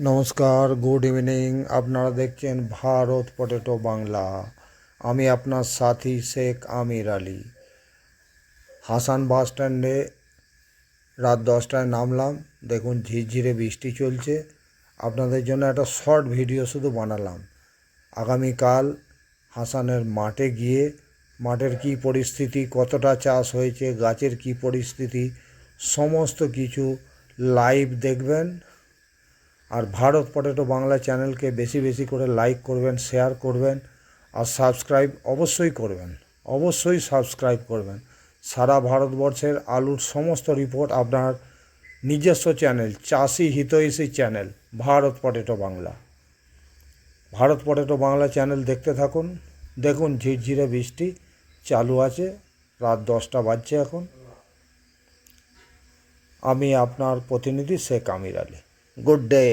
নমস্কার, good evening. আপনারা দেখছেন ভারত পটেটো বাংলা। আমি আপনার সাথী শেখ আমির আলী। হাসান বাস স্ট্যান্ডে রাত দশটায় নামলাম। দেখুন, ঝিরঝিরে বৃষ্টি চলছে। আপনাদের জন্য একটা শর্ট ভিডিও শুধু বানালাম। আগামীকাল হাসানের মাঠে গিয়ে মাঠের কী পরিস্থিতি, কতটা চাষ হয়েছে, গাছের কী পরিস্থিতি, সমস্ত কিছু লাইভ দেখবেন। আর ভারত পটেটো বাংলা চ্যানেলকে বেশি বেশি করে লাইক করবেন, শেয়ার করবেন আর সাবস্ক্রাইব অবশ্যই করবেন, অবশ্যই সাবস্ক্রাইব করবেন। সারা ভারতবর্ষের আলুর সমস্ত রিপোর্ট আপনার নিজস্ব চ্যানেল চাষি হিতৈষী channel Bharat potato Bangla. Bharat potato Bangla channel দেখতে থাকুন, দেখুন ঝিরঝিরে বৃষ্টি চালু আছে, রাত দশটা বাজছে এখন। আমি আপনার প্রতিনিধি শেখ আমির আলী। Good day